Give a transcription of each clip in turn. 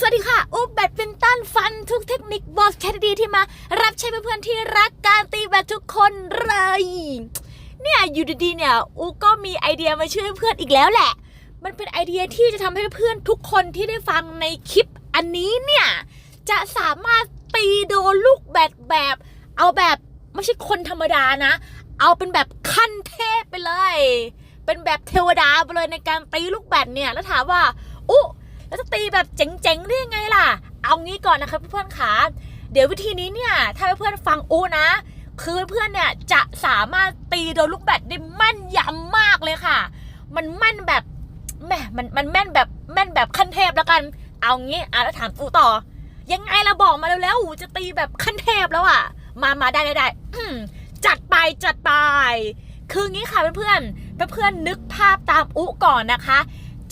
สวัสดีค่ะ อุ๊บแบดเป็นตันฟันทุกเทคนิคบอสแคทดีที่มา รับใช้เพื่อนๆที่รักการตีแบดทุกคนเลย เนี่ยอยู่ดีๆเนี่ย อุ๊ก็มีไอเดียมาช่วยเพื่อนอีกแล้วแหละ มันเป็นไอเดียที่จะทำให้เพื่อนทุกคนที่ได้ฟังในคลิปอันนี้เนี่ย จะสามารถตีโดนลูกแบดแบบ เอาแบบไม่ใช่คนธรรมดานะ เอาเป็นแบบขั้นเทพไปเลย เป็นแบบเทวดาไปเลยในการตีลูกแบดเนี่ยแล้วถามว่า อุ๊ แล้วจะตีแบบเจ๋งๆได้ยังไงล่ะ เอางี้ก่อนนะคะเพื่อนๆขาเดี๋ยววิธีนี้เนี่ย ถ้าเพื่อนๆฟังอูนะ คือเพื่อนเนี่ยจะสามารถตีโดนลูกแบดได้แม่นยำมากเลยค่ะ มันแม่นแบบแหมมันมันแม่นแบบแม่นแบบขั้นเทพแล้วกัน เอางี้อะแล้วถามอูต่อ ยังไงเราบอกมาแล้วๆอูจะตีแบบขั้นเทพแล้วอะ มามาได้ได้ได้จัดไปจัดไป คืองี้ค่ะเพื่อนๆเพื่อนนึกภาพตามอุก่อนนะคะ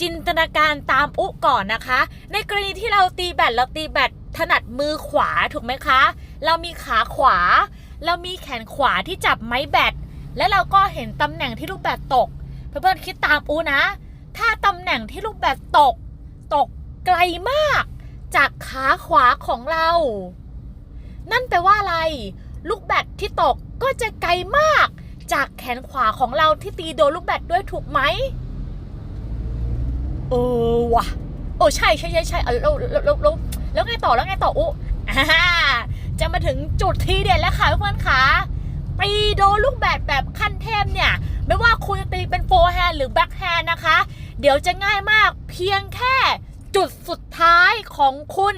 จินตนาการตามอุก่อนนะคะ ในกรณีที่เราตีแบตเราตีแบตถนัดมือขวาถูกไหมคะ เรามีขาขวา เรามีแขนขวาที่จับไม้แบตและเราก็เห็นตำแหน่งที่ลูกแบตตก เพื่อนๆคิดตามอูนะ ถ้าตำแหน่งที่ลูกแบตตก ตกไกลมาก จากขาขวาของเรา นั่นแปลว่าอะไร ลูกแบตที่ตกก็จะไกลมาก จากแขนขวาของเราที่ตีโดนลูกแบตด้วยถูกไหม เออว่ะโอ้ใช่ใช่ใช่ใช่เออแล้วแล้วแล้วแล้วไงต่อแล้วไงต่ออุ๊อ่าจะมาถึงจุดทีเด็ดแล้วค่ะเพื่อนค่ะตีโดนลูกแบดแบบขั้นเทพเนี่ย ไม่ว่าคุณจะตีเป็นโฟร์แฮนด์หรือแบ็คแฮนด์นะคะ เดี๋ยวจะง่ายมากเพียงแค่จุดสุดท้ายของคุณ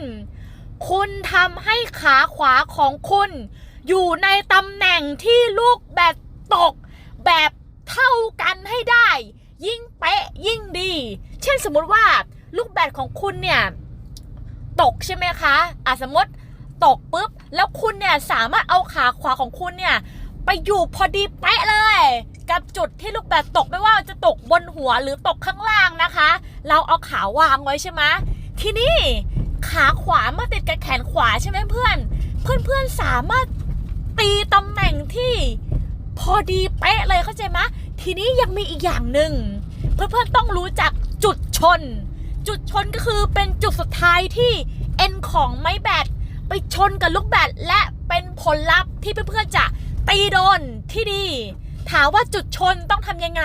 คุณทำให้ขาขวาของคุณ อยู่ในตำแหน่งที่ลูกแบดตกแบบเท่ากันให้ได้ ยิ่งเป๊ะยิ่ง เช่นสมมุติว่าลูกแบดของคุณเนี่ยตกใช่ไหมคะอะสมมติตกปุ๊บ แล้วคุณเนี่ยสามารถเอาขาขวาของคุณเนี่ยไปอยู่พอดีเป๊ะเลย กับจุดที่ลูกแบดตกไม่ว่าจะตกบนหัวหรือตกข้างล่างนะคะ เราเอาขาวางไว้ใช่ไหมทีนี้ขาขวามาติดกับแขนขวาใช่ไหมเพื่อน เพื่อนเพื่อนสามารถตีตำแหน่งที่พอดีเป๊ะเลยเข้าใจไหมทีนี้ยังมีอีกอย่างหนึ่งเพื่อนๆต้องรู้จัก จุดชน จุดชนก็คือเป็นจุดสุดท้ายที่เอ็นของไม้แบตไปชนกับลูกแบตและเป็นผลลัพธ์ที่เพื่อนๆจะตีโดนที่ดี ถามว่าจุดชนต้องทำยังไง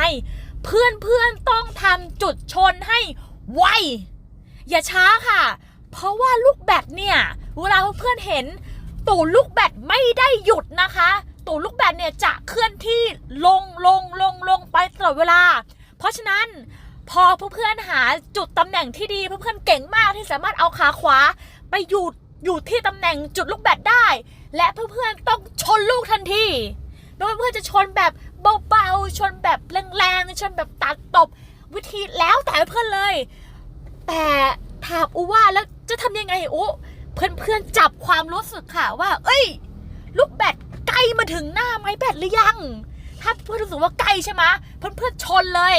เพื่อนๆต้องทำจุดชนให้ไวอย่าช้าค่ะ เพราะว่าลูกแบตเนี่ยเวลาเพื่อนๆเห็นตูลูกแบตไม่ได้หยุดนะคะตูลูกแบตเนี่ยจะเคลื่อนที่ลงลงลงลงไปตลอดเวลา เพราะฉะนั้น พอเพื่อนๆหาจุดตำแหน่งที่ดีเพื่อนๆเก่งมากที่สามารถเอาขาขวา ไปอยู่อยู่ที่ตำแหน่งจุดลูกแบตได้ และเพื่อนๆต้องชนลูกทันทีไม่ว่าเพื่อนๆจะชนแบบเบาๆชนแบบแรงๆชนแบบตัดตบวิธีแล้วแต่เพื่อนเลย แต่ถามอูว่าแล้วจะทำยังไงอูเพื่อนๆจับความรู้สึกค่ะว่า เอ้ย ลูกแบตใกล้มาถึงหน้าไม้แบตหรือยัง ถ้าเพื่อนรู้สึกว่าใกล้ใช่ไหมเพื่อนๆชนเลย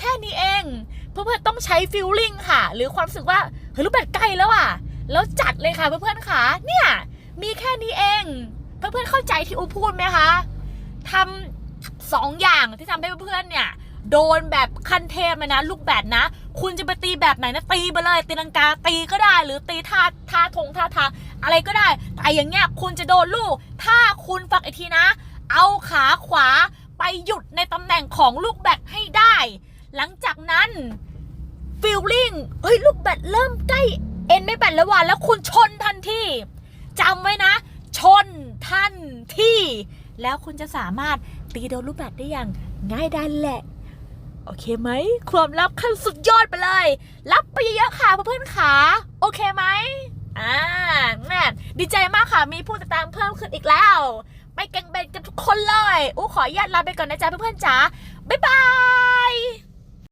แค่นี้เอง เพื่อนๆต้องใช้ฟิลลิ่งค่ะ หรือความรู้สึกว่าเฮ้ยลูกแบตใกล้แล้วอะ แล้วจัดเลยค่ะเพื่อนๆค่ะ เนี่ย มีแค่นี้เอง เพื่อนๆเข้าใจที่อูพูดไหมคะทำสองอย่างที่ทำให้เพื่อนๆเนี่ยโดนแบบขั้นเทพเลยนะลูกแบตนะ คุณจะไปตีแบบไหนนะตีไปเลยตีลังกาตีก็ได้ หรือตีท่าท่าทงท่าทางอะไรก็ได้ แต่อย่างเงี้ยคุณจะโดนลูก ถ้าคุณฟังอีกทีนะ เอาขาขวาไปหยุดในตำแหน่งของลูกแบตให้ได้ หลังจากนั้นฟิลลิ่งเฮ้ยลูกแบตเริ่มใกล้เอ็นไม่แบตแล้วว่ะแล้วคุณชนทันทีจำไว้นะ ชนทันทีแล้วคุณจะสามารถตีโดนลูกแบตได้อย่างง่ายดายแหละ โอเคไหม ความลับขั้นสุดยอดไปเลย รับไปเยอะๆค่ะเพื่อนๆขาโอเคไหมอ่าแม่ดีใจมากค่ะ มีผู้ติดตามเพิ่มขึ้นอีกแล้วไปแกงเบนกันทุกคนเลยอู้ขออนุญาตลาไปก่อนนะจ๊ะเพื่อนๆจ๋าบ๊ายบาย